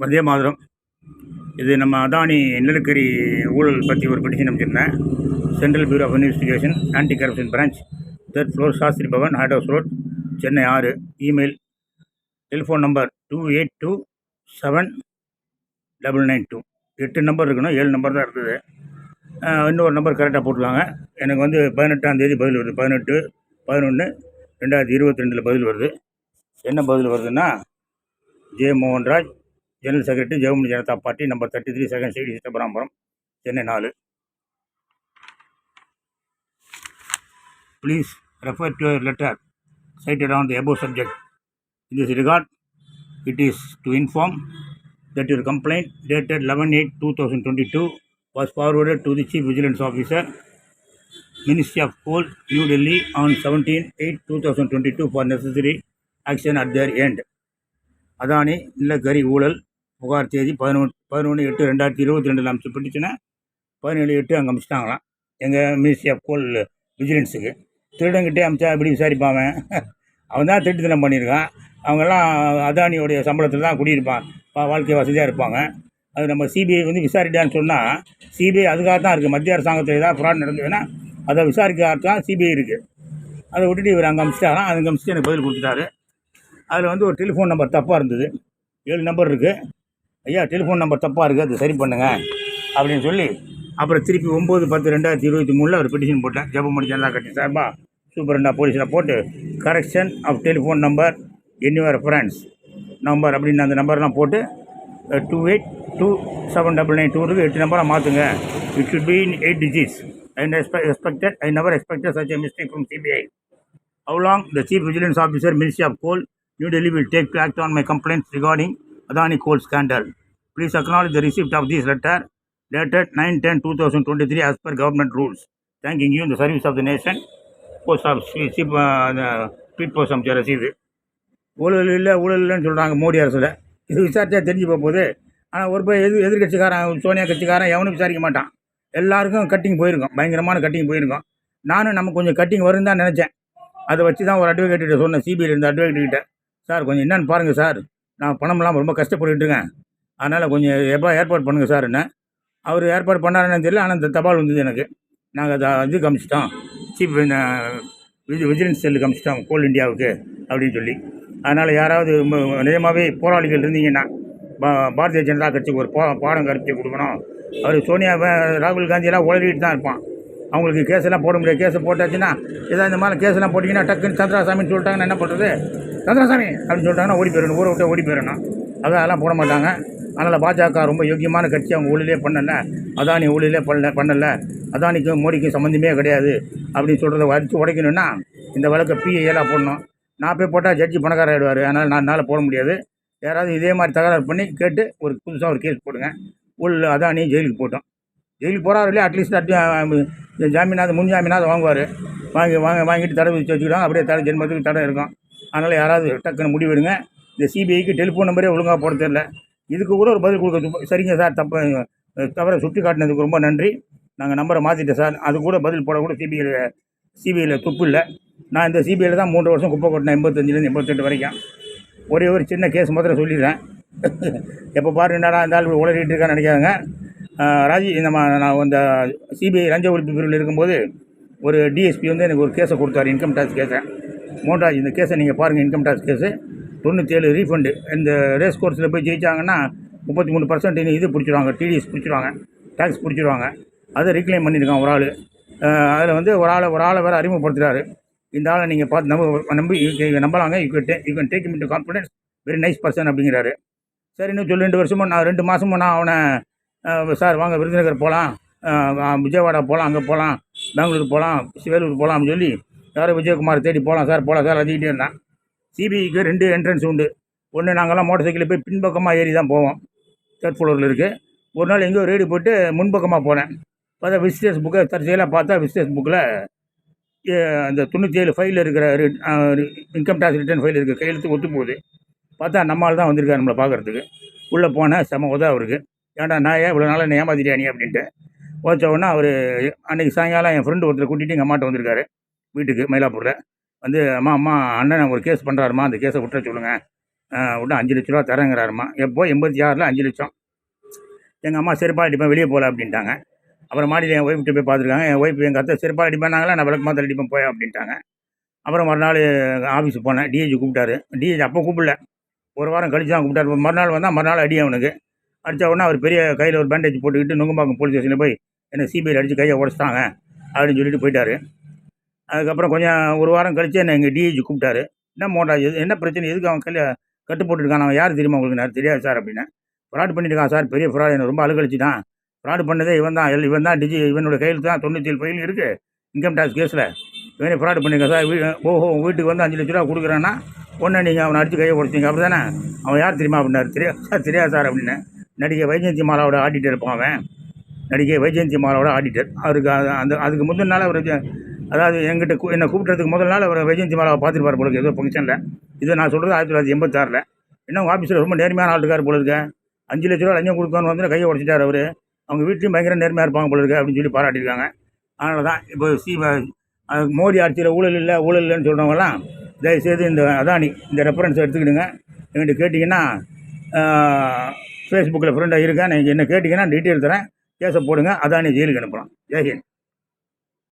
வந்தே மாதிரம். இது நம்ம அதானி நிலக்கரி ஊழல் பற்றி ஒரு petition அமைச்சிருந்தேன் central bureau of investigation anti corruption branch third floor Shastri Bhavan Haddows road Chennai ஆறு. Email telephone number two eight two seven double nine two எட்டு நம்பர் இருக்கணும் ஏழு நம்பர் தான் இருக்குது இன்னொரு நம்பர் கரெக்டாக போட்டுருவாங்க எனக்கு வந்து பதினெட்டாம் தேதி பதில் வருது. பதினெட்டு பதினொன்று ரெண்டாயிரத்தி இருபத்தி ரெண்டில் பதில் வருது. என்ன பதில் வருதுன்னா J Mohanraj general secretary Jagamani Janata party number thirty three second street சிதம்பரம்பரம் Chennai நாலு please refer to letter cited on the above subject. In this regard, it is to inform that your complaint dated 11-8-2022 was forwarded to the Chief Vigilance Officer, Ministry of Coal, New Delhi on 17-8-2022 for necessary action at their end. Adani நிலக்கரி ஊழல் புகார் தேதி பதினொன்று பதினொன்று எட்டு ரெண்டாயிரத்தி இருபத்தி ரெண்டில் அமைச்சு பிடிச்சுன்னா பதினேழு எட்டு அங்கே அமைச்சிட்டாங்களாம். எங்கள் மினிஸ்ட்ரி ஆஃப் கோல் விஜிலன்ஸுக்கு திருடங்கிட்டே அமிச்சா எப்படி விசாரிப்பாங்க அவன்? தான் திருட்டுத்தனம் பண்ணியிருக்கான். அவங்கெல்லாம் அதானியோடைய சம்பளத்தில் தான் குடியிருப்பான். வாழ்க்கை வசதியாக இருப்பாங்க. அது நம்ம சிபிஐ வந்து விசாரிட்டான்னு சொன்னால் சிபிஐ அதுக்காக தான் இருக்குது மத்திய அரசாங்கத்தில் ஏதாவது ஃப்ராட் நடந்ததுன்னா அதை விசாரிக்க தான் சிபிஐ இருக்குது அதை விட்டுட்டு இவர் அங்கே அமிச்சிட்டாராம். அதுங்க அமிச்சிட்டு எனக்கு பதில் கொடுத்துட்டாரு. அதில் வந்து ஒரு டெலிஃபோன் நம்பர் தப்பாக இருந்தது. ஏழு நம்பர் இருக்குது ஐயா டெலிஃபோன் நம்பர் தப்பாக இருக்குது அது சரி பண்ணுங்கள் அப்படின்னு சொல்லி அப்புறம் திருப்பி ஒம்பது பத்து ரெண்டாயிரத்தி இருபத்தி மூணில் ஒரு பெட்டிஷன் போட்டேன் ஜெபமணி ஜனதா கட்சி சார்பா சூப்பரண்டா போலீஸில் போட்டு கரெக்ஷன் ஆஃப் டெலிஃபோன் நம்பர் என்யூஆர் ஃப்ரெண்ட்ஸ் நம்பர் அப்படின்னு அந்த நம்பர்லாம் போட்டு two eight two seven double nine two இருக்குது எட்டு நம்பராக மாற்றுங்க it should be in eight digits. I expected expected I never expected such mistake mistake from CBI long the Chief Vigilance Officer, Ministry of Coal, New Delhi will take to act on my complaints Adani coal scandal. Please acknowledge the receipt of this letter dated 9-10-2023 as per government rules. Thanking you in the service of the nation. Post office, eh, chief, eh, uh, tweet post அமைச்சர் ரசீது ஊழல் இல்லை ஊழல் இல்லைன்னு சொல்கிறாங்க மோடி அரசில். இது விசாரித்தா தெரிஞ்சு போக போகுது. ஆனால் ஒரு போய் எது எதிர்கட்சிக்காரன் சோனியா கட்சிக்காரன் எவனும் விசாரிக்க மாட்டான். எல்லாருக்கும் கட்டிங் போயிருக்கோம். பயங்கரமான கட்டிங் போயிருக்கோம். நானும் நம்ம கொஞ்சம் கட்டிங் வரும்னு தான் நினச்சேன். அதை வச்சு தான் ஒரு advocate சொன்னேன் சிபிஐ இருந்த advocate கிட்ட. சார் கொஞ்சம் என்னன்னு பாருங்கள் சார். நான் பணம்லாம் ரொம்ப கஷ்டப்பட்டுருக்கேன் இருக்கேன் அதனால் கொஞ்சம் எப்போ ஏற்பாடு பண்ணுங்கள் சார் என்ன. அவர் ஏற்பாடு பண்ணாருன்னு தெரியல ஆனால் இந்த தபால் வந்தது எனக்கு. நாங்கள் அதை இது காமிச்சிட்டோம். சீஃப் விஜிலன்ஸ் செல்லு காமிச்சிட்டோம் கோல் இந்தியாவுக்கு அப்படின்னு சொல்லி. அதனால் யாராவது நிஜமாகவே போராளிகள் இருந்தீங்கன்னா பா பாரதிய ஜனதா கட்சிக்கு ஒரு பா பாடம் கற்பித்து கொடுக்கணும். அவர் சோனியா ராகுல் காந்தியெல்லாம் உளறிட்டு தான் இருப்பான். அவங்களுக்கு கேஸெல்லாம் போட முடியாது. கேஸை போட்டாச்சுன்னா ஏதாவது இந்த மாதிரி கேஸெல்லாம் போட்டிங்கன்னா டக்குன்னு சந்திராசாமின்னு சொல்லிட்டாங்கன்னா என்ன பண்ணுறது சந்திராசாமி அப்படின்னு சொல்லிட்டாங்கன்னா ஓடி போயிடணும். ஊரை விட்டு ஓடி போயிடணும். அதான் அதெல்லாம் போட மாட்டாங்க. அதனால் பாஜக ரொம்ப யோக்கியமான கட்சி. அவங்க ஊழலே பண்ணலை. அதானி ஊழலே பண்ணல பண்ணலை. அதானிக்கும் மோடிக்கும் சம்மந்தமே கிடையாது அப்படின்னு சொல்கிறத அடித்து உடைக்கணும்னா இந்த வழக்கை பிஏலாம் போடணும். நான் போய் போட்டால் ஜட்ஜி பணக்காரர் ஆகிடுவார் அதனால் நான் என்னால் போட முடியாது. யாராவது இதே மாதிரி தகராறு பண்ணி கேட்டு ஒரு புதுசாக ஒரு கேஸ் போடுங்க. உள்ள அதானி ஜெயிலுக்கு போட்டோம். ஜெயிலுக்கு போகிறாரு இல்லையா? அட்லீஸ்ட் uh, um, அட் ஜாமீனாவது முன் ஜாமீனாவது வாங்குவார். வாங்கி வாங்க வாங்கிட்டு தடை வச்சு வச்சுக்கிட்டாங்க அப்படியே தடை ஜென்மத்துக்கு தடை இருக்கும். அதனால் யாராவது டக்குன்னு முடிவெடுங்க இந்த சிபிஐக்கு டெலிஃபோன் நம்பரே ஒழுங்காக போட தெரியல. இதுக்கு கூட ஒரு பதில் கொடுக்க சரிங்க சார் தப்பு அஹ், தவறை சுட்டி காட்டினதுக்கு ரொம்ப நன்றி. நாங்கள் நம்பரை மாற்றிட்டேன் சார். அது கூட பதில் போட கூட சிபிஐயில் துப்பு இல்லை. நான் இந்த சிபிஐயில் தான் மூன்று வருஷம் குப்பை கொட்டினேன் எண்பத்தஞ்சிலேருந்து எண்பத்தெட்டு வரைக்கும். ஒரே ஒரு சின்ன கேஸ் மாத்திரம் சொல்லிடுறேன். எப்போ பாரு என்னடா இந்த ஆள் உளறிட்டு இருக்கான்னு நினைக்காதுங்க. ராஜி நம்ம நான் அந்த சிபிஐ லஞ்ச ஒழிப்பு பிரிவில் இருக்கும்போது ஒரு டிஎஸ்பி வந்து எனக்கு ஒரு கேஸை கொடுத்தாரு இன்கம் டேக்ஸ் கேஸை. மோட்டாஜ் இந்த கேஸை நீங்கள் பாருங்கள் இன்கம் டேக்ஸ் கேஸு. தொண்ணூற்றேழு ரீஃபண்டு இந்த ரேஸ் கோர்ஸில் போய் ஜெயிச்சாங்கன்னா முப்பத்தி மூணு பர்சன்ட் இது பிடிச்சிருவாங்க டிடிஎஸ் பிடிச்சிருவாங்க டேக்ஸ் பிடிச்சிருவாங்க. அதை ரீக்ளைம் பண்ணியிருக்கான் ஒரு ஆள். அதில் வந்து ஒரு ஆளை ஒரு ஆளை வேறு அறிமுகப்படுத்துகிறாரு இந்த ஆளை நீங்கள் பார்த்து நம்ப நம்பி நம்பலாங்க you can you can take in confidence very nice person அப்படிங்கிறாரு. சரி இன்னும் சொல்லி ரெண்டு வருஷமும் நான் ரெண்டு மாதமும் நான் அவனை சார் வாங்க விருதுநகர் போகலாம் விஜயவாடா போகலாம் அங்கே போகலாம் பெங்களூர் போகலாம் வேலூர் போகலாம் அப்படின்னு சொல்லி யாரும் விஜயகுமார் தேடி போகலாம் சார் போகலாம் சார் அதிகிட்டே இருந்தான். சிபிஐக்கு ரெண்டு என்ட்ரன்ஸ் உண்டு. ஒன்று நாங்கள்லாம் மோட்டர் சைக்கிளில் போய் பின்பக்கமாக ஏறி தான் போவோம். தேர்ட் ஃப்ளோரில் இருக்குது ஒரு நாள் எங்கேயோ ரேடி போட்டு முன்பக்கமாக போனேன். பார்த்தா விசிட்டர்ஸ் புக்கை தற்செயலாக பார்த்தா விசிட்டர்ஸ் புக்கில் அந்த தொண்ணூற்றி ஏழு ஃபைலில் இருக்கிற இன்கம் டேக்ஸ் ரிட்டர்ன் ஃபைல் இருக்குது கையெழுத்து ஒத்து போகுது. பார்த்தா நம்மால் தான் வந்திருக்காரு நம்மளை பார்க்குறதுக்கு. உள்ளே போனேன். செம உதவ அவருக்கு ஏன்டா நான் ஏன் இவ்வளோ நாளாக என்ன ஏமாத்திட்டியா நீ அப்படின்ட்டு. ஓச்ச உடனே அவர் அன்றைக்கி சாயங்காலம் என் ஃப்ரெண்டு ஒருத்தர் கூட்டிகிட்டு எங்கள் அம்மாட்ட வந்திருக்காரு. வீட்டுக்கு மயிலாப்பூரில். வந்து அம்மா அம்மா அண்ணன் ஒரு கேஸ் பண்ணுறாருமா அந்த கேஸை விட்டுற சொல்லுங்கள் விட்டு அஞ்சு லட்ச ரூபா தரேங்கிறாருமா. எப்போ? எண்பத்தி ஆறில் அஞ்சு லட்சம். எங்கள் அம்மா செருப்பால் அடிப்பேன் வெளியே போகல அப்படின்ட்டாங்க. அப்புறம் மாடியில் என் ஒய்ஃப்ட்டு போய் பார்த்துருக்காங்க என் ஒய்ஃப் எங்கள் அத்தை செருப்பால் அடிப்பேனாங்களா நான் விளக்கு மாத்திரம் அடிப்பேன் போய் அப்படின்ட்டாங்க. அப்புறம் மறுநாள் ஆஃபீஸுக்கு போனேன். டிஏஜி கூப்பிட்டாரு. டிஏஜி அப்போ கூப்பிடல. ஒரு வாரம் கழிச்சு தான் கூப்பிட்டாரு. மறுநாள் வந்தால் மறுநாள் அடி அவனுக்கு. அடித்த உடனே அவர் பெரிய கையில் ஒரு பேண்டேஜ் போட்டுக்கிட்டு நுங்கம்பாக்கம் போலீஸ் ஸ்டேஷனில் போய் என்னை சிபிஐ அடித்து கையை உடச்சிட்டாங்க அப்படின்னு சொல்லிட்டு போயிட்டார். அதுக்கப்புறம் கொஞ்சம் ஒரு வாரம் கழிச்சு என்னை எங்கள் டிஐஜி கூப்பிட்டாரு. என்ன மோட்டார் எது என்ன பிரச்சனை? எதுக்கு அவன் கையில் கட்டு போட்டுருக்கான் அவன் யார் தெரியுமா உங்களுக்கு நான் தெரியாது சார் அப்படின்னு. ஃப்ராட் பண்ணியிருக்கான் சார். பெரிய ஃப்ராட் என்ன ரொம்ப அழுகழிச்சிட்டான். ஃப்ராட் பண்ணதே இவன் தான். இவன் தான் டிஜி இவனோட கையில் தான் தொண்ணூற்றி ஏழு ஃபைல் இருக்குது இன்கம் டேக்ஸ் கேஸில் இவனே ஃப்ராட் பண்ணியிருக்கான் சார். வீ ஓஹோ வீட்டுக்கு வந்து அஞ்சு லட்ச ரூபா கொடுக்குறான்னா ஒன்று நீங்கள் அவனை அடித்து கையை உடச்சிங்க அப்படி தானே அவன் யார் தெரியுமா அப்படின்னாரு. தெரியாது சார் தெரியாது சார் அப்படின்னு. நடிகை வைஜெயந்தி மாலாவோட ஆடிட்டர் இருப்பான் அவன். நடிகை வைஜெயந்தி மாலாவோட ஆடிட்டர் அவருக்கு அது அந்த அதுக்கு முந்தின நாள் அவர் அதாவது எங்கிட்ட என்னை கூப்பிட்றதுக்கு முதல் நாள் அவர் வைஜெயந்தி மாலாவை பார்த்துருப்பார் போல ஏதோ ஃபங்க்ஷனில் இது நான் சொல்கிறது ஆயிரத்தி தொள்ளாயிரத்தி எண்பத்தாறில். என்ன ஆஃபீஸில் ரொம்ப நேர்மையான ஆள் இருக்கார் போல அஞ்சு லட்ச ரூபா லஞ்சம் கொடுக்கணும்னு வந்து கையை உடச்சிட்டார் அவர். அவங்க வீட்லையும் பயங்கர நேர்மையாக இருப்பாங்க போல இருக்கு அப்படின்னு சொல்லி பாராட்டியிருக்காங்க. அதனால தான் இப்போ சி மோடி ஆட்சியில் ஊழல் இல்லை ஊழல் இல்லைன்னு சொல்கிறவங்கலாம் தயவுசெய்து இந்த அதானி இந்த ரெஃபரன்ஸ் எடுத்துக்கிடுங்க. என்கிட்ட கேட்டிங்கன்னா ஃபேஸ்புக்கில் ஃப்ரெண்டாக இருக்கேன் நீங்கள் என்ன கேட்டிங்கன்னா டீட்டெயில் தரேன். கேஸை போடுங்க. அதானி ஜெயிலுக்கு அனுப்பலாம். ஜெய்ஹிந்த்